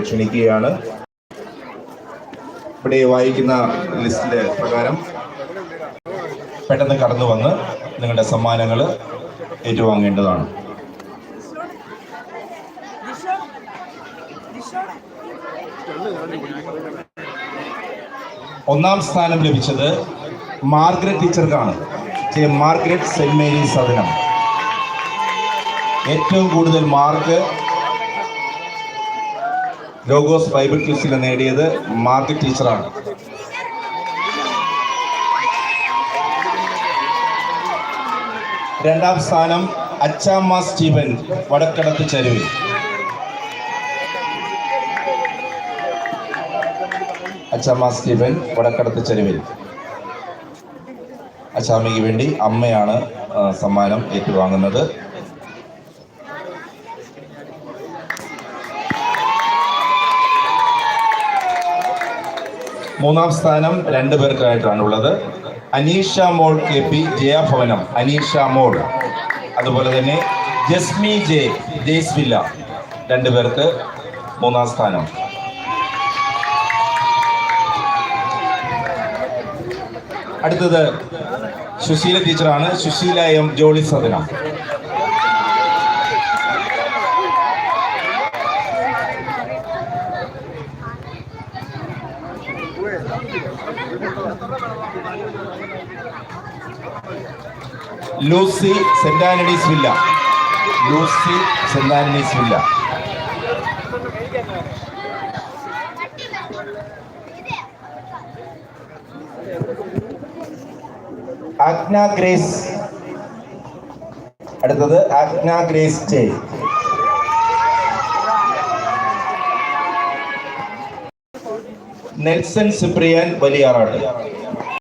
ക്ഷണിക്കുകയാണ്. ഇവിടെ വായിക്കുന്ന ലിസ്റ്റിലെ പ്രകാരം പെട്ടെന്ന് കടന്നു വന്ന് നിങ്ങളുടെ സമ്മാനങ്ങൾ ഏറ്റുവാങ്ങേണ്ടതാണ്. ഒന്നാം സ്ഥാനം ലഭിച്ചത് മാർഗ്രറ്റ് ടീച്ചർക്കാണ്. മാർഗ്രറ്റ് സെന്റ് മേരീസ് സദനം ഏറ്റവും കൂടുതൽ മാർക്ക് ലോഗോസ് ബൈബിൾ ക്യൂസിനെ നേടിയത് മാർഗ് ടീച്ചറാണ്. രണ്ടാം സ്ഥാനം അച്ചാമ്മ സ്റ്റീവൻ വടക്കടത്ത് ചരുവിൽ. അച്ചാമ്മ സ്റ്റീവൻ വടക്കടത്ത് ചരുവിൽ. അച്ചാമ്മയ്ക്ക് വേണ്ടി അമ്മയാണ് സമ്മാനം ഏറ്റുവാങ്ങുന്നത്. മൂന്നാം സ്ഥാനം രണ്ടു പേർക്കായിട്ടാണ് ഉള്ളത്. Aneesha Mol K P Jayabhavanam Aneesha Mol. അതുപോലെ തന്നെ ജസ്മി ജെ ജയ്സ്വില്ല. രണ്ടു പേർക്ക് മൂന്നാം സ്ഥാനം. അടുത്തത് സുശീല ടീച്ചറാണ്. Susheela M Jolly Sadana Lucy saint Antony's villa Lucy saint Antony's villa Agna Grace. അടുത്തത് Agna Grace J Nelson Cyprian Valiyarattu